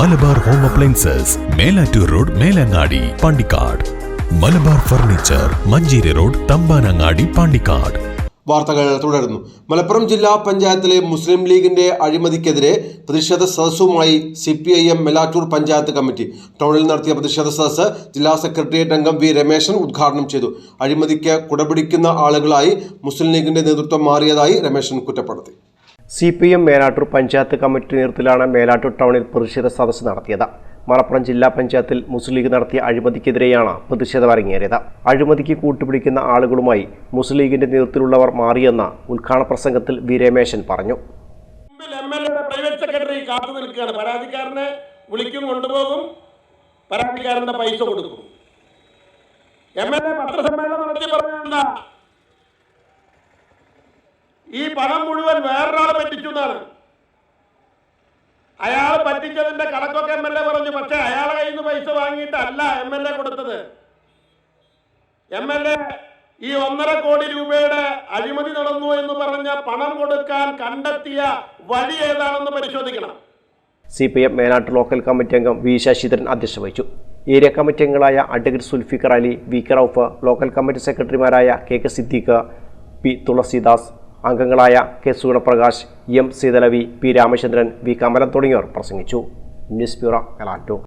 Malabar home appliances Melattur road Melangadi Pandikkad. Malabar furniture Manjeri road Thampanangadi Pandikkad. വാർത്തകൾ തുടരുന്നു. മലപ്പുറം ജില്ലാ പഞ്ചായത്തിലെ Muslim ലീഗിന്റെ അഴിമതിക്കെതിരെ പ്രതിഷേധ സദസ്സുമായി C P I M Melattur panchayat committee. ടൗണിൽ നടത്തിയ പ്രതിഷേധ സദസ്സ് ജില്ലാ സെക്രട്ടേറിയറ്റ് അംഗം വി രമേശൻ ഉദ്ഘാടനം ചെയ്തു. അഴിമതിക്ക് കുടപിടിക്കുന്ന ആളുകളായി മുസ്ലിം ലീഗിന്റെ നേതൃത്വം മാറിയതായി രമേശൻ കുറ്റപ്പെടുത്തി. C P M Melattur panchayat committee നേതൃത്വത്തിലാണ് മേലാട്ടൂർ ടൗണിൽ പ്രതിഷേധ സദസ് നടത്തിയത്. മലപ്പുറം ജില്ലാ പഞ്ചായത്തിൽ മുസ്ലിം ലീഗ് നടത്തിയ അഴിമതിക്കെതിരെയാണ് പ്രതിഷേധം അരങ്ങേറിയത്. അഴിമതിക്ക് കൂട്ടുപിടിക്കുന്ന ആളുകളുമായി മുസ്ലിം ലീഗിന്റെ നേതൃത്വത്തിലുള്ളവർ മാറിയെന്ന ഉദ്ഘാടന പ്രസംഗത്തിൽ വി രമേശൻ പറഞ്ഞു. പ്രൈവറ്റ് സെക്രട്ടറി പരാതിക്കാരനെ വിളിക്കും കൊണ്ടുപോകും. പരാതിക്കാരന്റെ പൈസ കൊടുക്കും. എം എൽ എ പത്രസമ്മേളനം നടത്തി പറഞ്ഞെന്താ ഈ പണം മുഴുവൻ വേറൊരാൾ പറ്റിച്ചു എന്നാണ്. അയാൾ പറ്റിച്ചതിന്റെ കണക്കൊക്കെ എം എൽ എ പറഞ്ഞു. പക്ഷെ അയാളെ കയ്യിൽ നിന്ന് പൈസ വാങ്ങിയിട്ടല്ല എം എൽ എ കൊടുത്തത്. എം എൽ എ ഈ ഒന്നര കോടി രൂപയുടെ അഴിമതി നടന്നു എന്ന് പറഞ്ഞ പണം കൊടുക്കാൻ കണ്ടെത്തിയ വഴി ഏതാണെന്ന് പരിശോധിക്കണം. C P M Menat local committee അംഗം വി ശശിധരൻ അധ്യക്ഷ വഹിച്ചു ഏരിയ കമ്മിറ്റി അംഗങ്ങളായ advocate Sulfikar Ali V K Rauf local committee സെക്രട്ടറിമാരായ K K Siddique P Thulasidas അംഗങ്ങളായ K Suryaprakash M Seethalavi P Ramachandran V Kamalan തുടങ്ങിയവർ പ്രസംഗിച്ചു. News bureau കലാറ്റൂർ